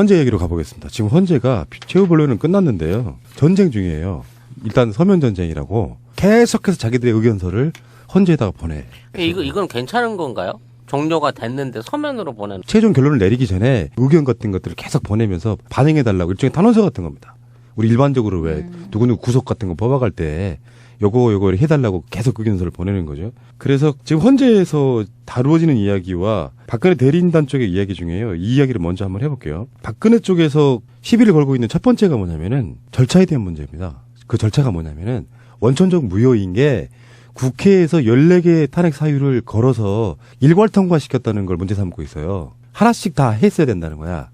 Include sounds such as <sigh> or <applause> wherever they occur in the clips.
헌재 얘기로 가보겠습니다. 지금 헌재가 최후 본론은 끝났는데요. 전쟁 중이에요. 일단 서면 전쟁이라고 계속해서 자기들의 의견서를 헌재에다가 보내. 이거 이건 괜찮은 건가요? 종료가 됐는데 서면으로 보내는. 최종 결론을 내리기 전에 의견 같은 것들을 계속 보내면서 반영해달라고 일종의 탄원서 같은 겁니다. 우리 일반적으로 왜 누구누구 구속 같은 거 뽑아갈 때 요거 요거 해달라고 계속 의견서를 보내는 거죠. 그래서 지금 헌재에서 다루어지는 이야기와 박근혜 대리인단 쪽의 이야기 중에요. 이 이야기를 먼저 한번 해볼게요. 박근혜 쪽에서 시비를 걸고 있는 첫 번째가 뭐냐면은 절차에 대한 문제입니다. 그 절차가 뭐냐면은 원천적 무효인 게 국회에서 14개의 탄핵 사유를 걸어서 일괄 통과시켰다는 걸 문제 삼고 있어요. 하나씩 다 했어야 된다는 거야.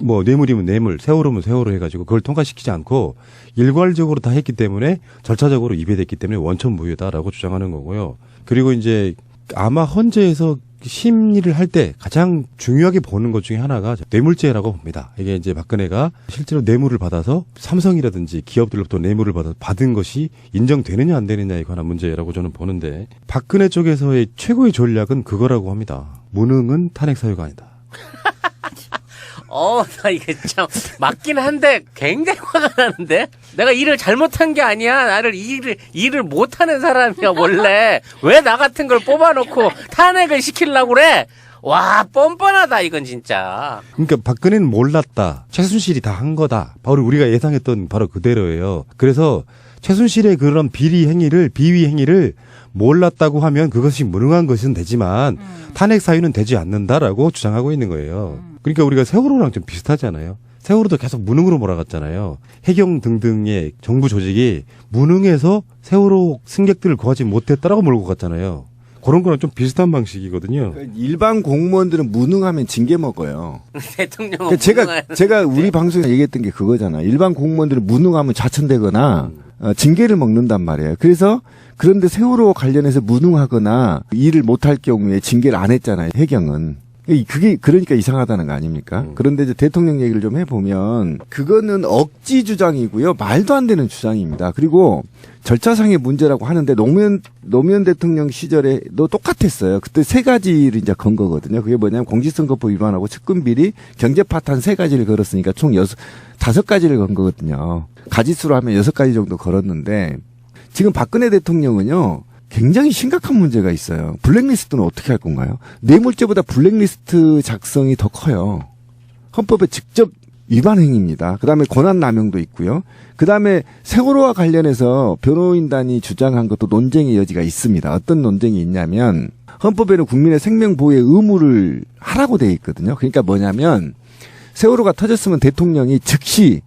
뭐 뇌물이면 뇌물, 세월호면 세월호 해가지고 그걸 통과시키지 않고 일괄적으로 다 했기 때문에 절차적으로 입에됐기 때문에 원천 무효다라고 주장하는 거고요. 그리고 이제 아마 헌재에서 심리를 할 때 가장 중요하게 보는 것 중에 하나가 뇌물죄라고 봅니다. 이게 이제 박근혜가 실제로 뇌물을 받아서 삼성이라든지 기업들로부터 뇌물을 받아 받은 것이 인정되느냐 안 되느냐에 관한 문제라고 저는 보는데 박근혜 쪽에서의 최고의 전략은 그거라고 합니다. 무능은 탄핵 사유가 아니다. <laughs> 어, 나 이게 참 맞긴 한데 굉장히 화가 나는데 내가 일을 잘못한 게 아니야. 나를 일을 일을 못하는 사람이야 원래. 왜 나 같은 걸 뽑아놓고 탄핵을 시키려고 그래? 와 뻔뻔하다 이건 진짜. 그러니까 박근혜는 몰랐다. 최순실이 다 한 거다. 바로 우리가 예상했던 바로 그대로예요. 그래서 최순실의 그런 비리 행위를 비위 행위를 몰랐다고 하면 그것이 무능한 것은 되지만 탄핵 사유는 되지 않는다라고 주장하고 있는 거예요. 그러니까 우리가 세월호랑 좀 비슷하잖아요. 세월호도 계속 무능으로 몰아갔잖아요. 해경 등등의 정부 조직이 무능해서 세월호 승객들을 구하지 못했다라고 몰고 갔잖아요. 그런 거랑 좀 비슷한 방식이거든요. 그러니까 일반 공무원들은 무능하면 징계 먹어요. <laughs> 대통령은 그러니까 제가 제가 우리 방송에 얘기했던 게 그거잖아. 일반 공무원들은 무능하면 자천되거나 어, 징계를 먹는단 말이에요. 그래서 그런데 세월호 관련해서 무능하거나 일을 못할 경우에 징계를 안 했잖아요. 해경은. 이- 그게 그러니까 이상하다는 거 아닙니까? 그런데 이제 대통령 얘기를 좀 해보면 그거는 억지 주장이고요. 말도 안 되는 주장입니다. 그리고 절차상의 문제라고 하는데 노무현 노무현 대통령 시절에도 똑같았어요. 그때 세 가지를 이제 건 거거든요. 그게 뭐냐면 공직선거법 위반하고 측근 비리, 경제 파탄 세 가지를 걸었으니까 총 여섯 다섯 가지를 건 거거든요. 가지수로 하면 여섯 가지 정도 걸었는데 지금 박근혜 대통령은요. 굉장히 심각한 문제가 있어요. 블랙리스트는 어떻게 할 건가요? 뇌물죄보다 블랙리스트 작성이 더 커요. 헌법에 직접 위반 행위입니다. 그다음에 권한 남용도 있고요. 그다음에 세월호와 관련해서 변호인단이 주장한 것도 논쟁의 여지가 있습니다. 어떤 논쟁이 있냐면 헌법에는 국민의 생명 보호의 의무를 하라고 돼 있거든요. 그러니까 뭐냐면 세월호가 터졌으면 대통령이 즉시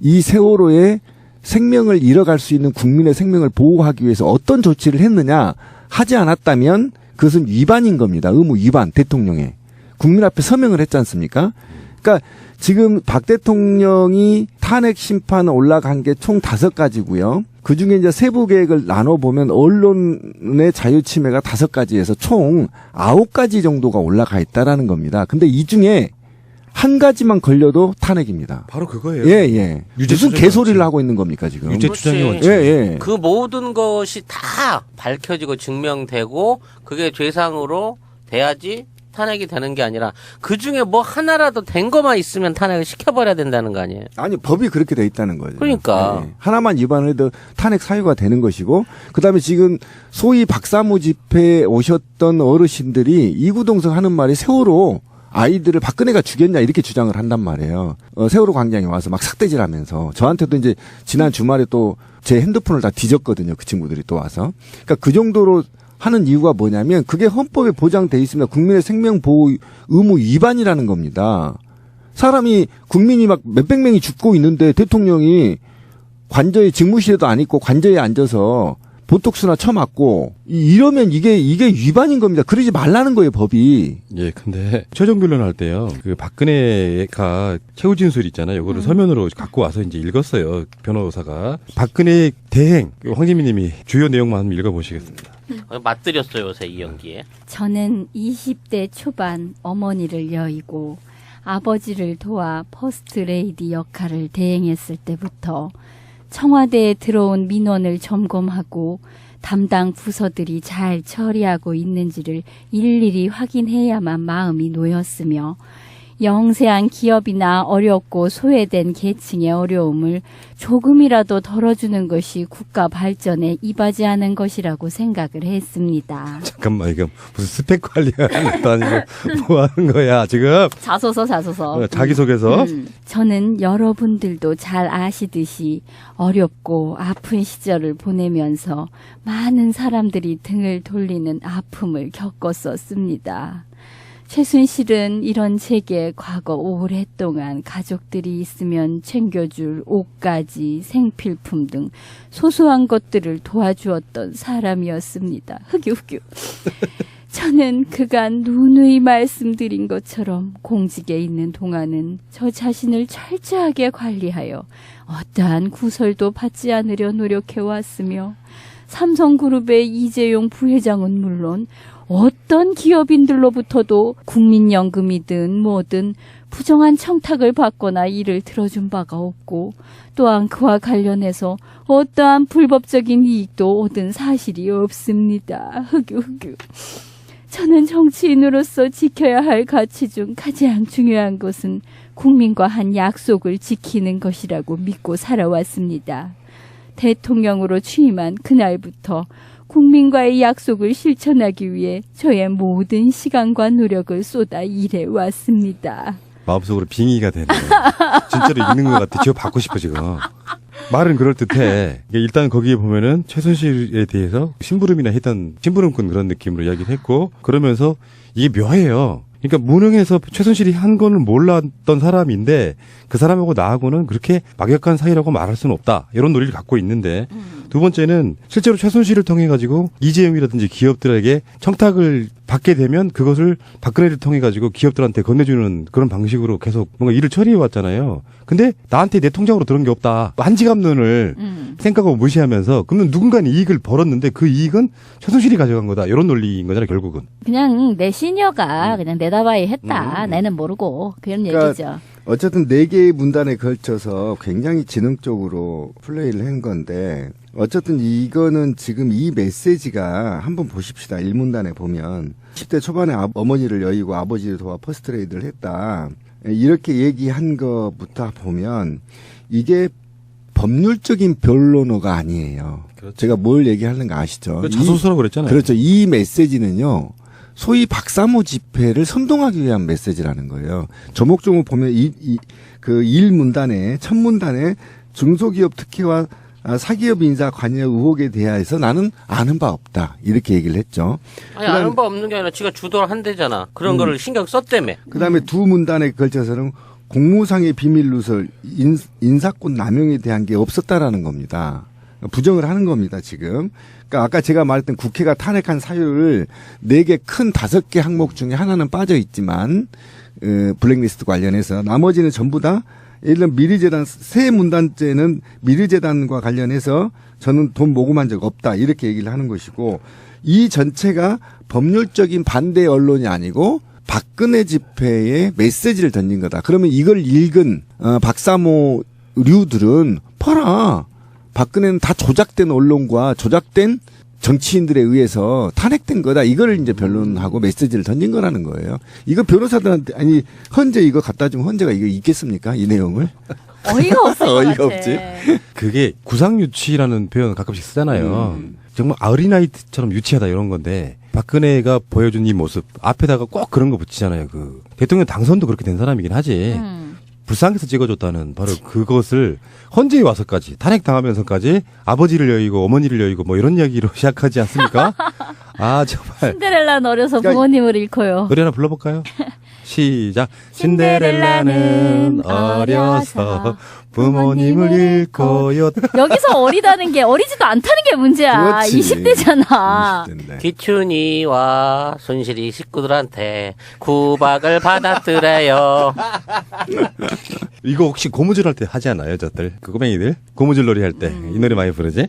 이 세월호의 생명을 잃어갈 수 있는 국민의 생명을 보호하기 위해서 어떤 조치를 했느냐 하지 않았다면 그것은 위반인 겁니다. 의무 위반 대통령의 국민 앞에 서명을 했지 않습니까? 그러니까 지금 박 대통령이 탄핵 심판 올라간 게 총 다섯 가지고요. 그 중에 이제 세부 계획을 나눠 보면 언론의 자유 침해가 다섯 가지에서 총 아홉 가지 정도가 올라가 있다라는 겁니다. 근데 이 중에 한 가지만 걸려도 탄핵입니다. 바로 그거예요. 예, 예. 무슨 개소리를 원칙. 하고 있는 겁니까, 지금? 유죄 그렇지. 추정이 원칙. 예, 예. 그 모든 것이 다 밝혀지고 증명되고 그게 죄상으로 돼야지 탄핵이 되는 게 아니라 그 중에 뭐 하나라도 된 것만 있으면 탄핵을 시켜버려야 된다는 거 아니에요? 아니 법이 그렇게 돼 있다는 거죠. 그러니까. 예, 예. 하나만 위반을 해도 탄핵 사유가 되는 것이고 그다음에 지금 소위 박사모 집회에 오셨던 어르신들이 이구동성 하는 말이 세월호 아이들을 박근혜가 죽였냐 이렇게 주장을 한단 말이에요. 어, 세월호 광장에 와서 막 삭대질하면서 저한테도 이제 지난 주말에 또 제 핸드폰을 다 뒤졌거든요. 그 친구들이 또 와서. 그러니까 그 정도로 하는 이유가 뭐냐면 그게 헌법에 보장돼 있습니다. 국민의 생명 보호 의무 위반이라는 겁니다. 사람이 국민이 막 몇백 명이 죽고 있는데 대통령이 관저에 직무실에도 안 있고 관저에 앉아서 보톡스나 쳐맞고 이- 이러면 이게 이게 위반인 겁니다. 그러지 말라는 거예요 법이. 예, 근데 최종 변론할 때요. 그 박근혜가 최후 진술 있잖아요. 이거를 서면으로 갖고 와서 이제 읽었어요. 변호사가 박근혜 대행 그 황재민님이 주요 내용만 한번 읽어보시겠습니다. 맞들였어요 요새 이 연기에. 저는 20대 초반 어머니를 여의고 아버지를 도와 퍼스트 레이디 역할을 대행했을 때부터 청와대에 들어온 민원을 점검하고 담당 부서들이 잘 처리하고 있는지를 일일이 확인해야만 마음이 놓였으며 영세한 기업이나 어렵고 소외된 계층의 어려움을 조금이라도 덜어주는 것이 국가 발전에 이바지하는 것이라고 생각을 했습니다. 잠깐만 이거 무슨 스펙 관리하는 것도 아니고 뭐 하는 거야 지금 자소서 자소서. 어, 자기소개서 음, 저는 여러분들도 잘 아시듯이 어렵고 아픈 시절을 보내면서 많은 사람들이 등을 돌리는 아픔을 겪었었습니다. 최순실은 이런 제게 과거 오랫동안 가족들이 있으면 챙겨줄 옷가지, 생필품 등 소소한 것들을 도와주었던 사람이었습니다. 흑유 흑유. <laughs> 저는 그간 누누이 말씀드린 것처럼 공직에 있는 동안은 저 자신을 철저하게 관리하여 어떠한 구설도 받지 않으려 노력해 왔으며 삼성그룹의 이재용 부회장은 물론 어떤 기업인들로부터도 국민연금이든 뭐든 부정한 청탁을 받거나 이를 들어준 바가 없고 또한 그와 관련해서 어떠한 불법적인 이익도 얻은 사실이 없습니다. 흑유 흑유. 저는 정치인으로서 지켜야 할 가치 중 가장 중요한 것은 국민과 한 약속을 지키는 것이라고 믿고 살아왔습니다. 대통령으로 취임한 그날부터 국민과의 약속을 실천하기 위해 저의 모든 시간과 노력을 쏟아 일해왔습니다. 마음속으로 빙의가 되네. 진짜로 있는 것 같아. 지금 받고 싶어 지금. 말은 그럴 듯해. 일단 거기에 보면은 최순실에 대해서 심부름이나 했던 심부름꾼 그런 느낌으로 이야기를 했고 그러면서 이게 묘해요 그러니까 무능해서 최순실이 한 거는 몰랐던 사람인데 그 사람하고 나하고는 그렇게 막역한 사이라고 말할 수는 없다. 이런 논리를 갖고 있는데 두 번째는 실제로 최순실을 통해 가지고 이재용이라든지 기업들에게 청탁을 받게 되면 그것을 박근혜를 통해 가지고 기업들한테 건네주는 그런 방식으로 계속 뭔가 일을 처리해 왔잖아요. 근데 나한테 내 통장으로 들은 게 없다. 한지갑론을 음. 생각하고 무시하면서 그러면 누군가는 이익을 벌었는데 그 이익은 최순실이 가져간 거다. 이런 논리인 거잖아요, 결국은. 그냥 내 시녀가 그냥 내다봐야 했다. 음. 나는 모르고 그런 그러니까 얘기죠. 어쨌든 네 개의 문단에 걸쳐서 굉장히 지능적으로 플레이를 한 건데 어쨌든 이거는 지금 이 메시지가 한번 보십시다. 1문단에 보면 10대 초반에 아- 어머니를 여의고 아버지를 도와 퍼스트레이드를 했다. 이렇게 얘기한 것부터 보면 이게 법률적인 변론어가 아니에요. 그렇죠. 제가 뭘 얘기하는 가 아시죠? 이- 자소서라고 그랬잖아요. 그렇죠. 이 메시지는요. 소위 박사모 집회를 선동하기 위한 메시지라는 거예요. 조목조목 보면 이, 이, 그 1문단에, 첫 문단에 중소기업 특혜와 아, 사기업 인사 관여 의혹에 대해서 나는 아는 바 없다. 이렇게 얘기를 했죠. 아니 아는 바 없는 게 아니라 지가 주도를 한대잖아. 그런 거를 신경 썼다며. 그 다음에 두 문단에 걸쳐서는 공무상의 비밀 누설, 인, 인사권 남용에 대한 게 없었다라는 겁니다. 부정을 하는 겁니다, 지금. 그러니까 아까 제가 말했던 국회가 탄핵한 사유를 네 개 큰 다섯 개 항목 중에 하나는 빠져 있지만, 어, 블랙리스트 관련해서 나머지는 전부 다 예를 들면 미르재단 세 문단째는 미르재단과 관련해서 저는 돈 모금한 적 없다 이렇게 얘기를 하는 것이고 이 전체가 법률적인 반대 언론이 아니고 박근혜 집회에 메시지를 던진 거다. 그러면 이걸 읽은 어, 박사모 류들은 봐라. 박근혜는 다 조작된 언론과 조작된 정치인들에 의해서 탄핵된 거다. 이걸 이제 변론하고 메시지를 던진 거라는 거예요. 이거 변호사들한테 아니 헌재 이거 갖다 주면 헌재가 이거 읽겠습니까? 이 내용을? 어이가 것 <laughs> 어이가. 없지. 그게 구상유치라는 표현 가끔씩 쓰잖아요. 정말 어린아이처럼 유치하다 이런 건데 박근혜가 보여준 이 모습 앞에다가 꼭 그런 거 붙이잖아요. 그 대통령 당선도 그렇게 된 사람이긴 하지. 음. 불쌍해서 찍어줬다는 바로 그것을 헌재에 와서까지 탄핵 당하면서까지 아버지를 여의고 어머니를 여의고 뭐 이런 이야기로 <laughs> 시작하지 않습니까? 아 정말 신데렐라 어려서 그러니까 부모님을 잃고요. 노래 하나 불러볼까요? 시작. 신데렐라는 어려서 부모님을 잃고요. 여기서 어리다는 게 어리지도 않다는 게 문제야. 그렇지. 20대잖아. 20대인데. 기춘이와 손실이 식구들한테 구박을 받았더래요. <laughs> 이거 혹시 고무줄 할 때 하지 않아요, 여자들? 그 꼬맹이들? 고무줄 놀이 할 때 이 노래 많이 부르지?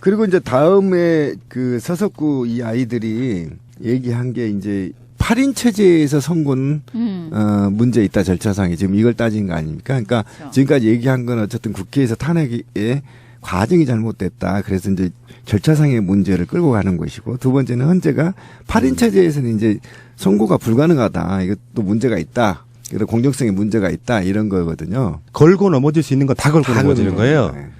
그리고 이제 다음에 그 서석구 이 아이들이 얘기한 게 이제 8인 체제에서 선고는 음. 어, 문제 있다 절차상에 지금 이걸 따진 거 아닙니까? 그러니까 그렇죠. 지금까지 얘기한 건 어쨌든 국회에서 탄핵의 과정이 잘못됐다. 그래서 이제 절차상의 문제를 끌고 가는 것이고 두 번째는 헌재가 8인 체제에서는 이제 선고가 불가능하다. 이것도 문제가 있다. 그런 공정성에 문제가 있다 이런 거거든요. 걸고 넘어질 수 있는 거다 걸고 다 넘어지는 거예요. 거예요. 네.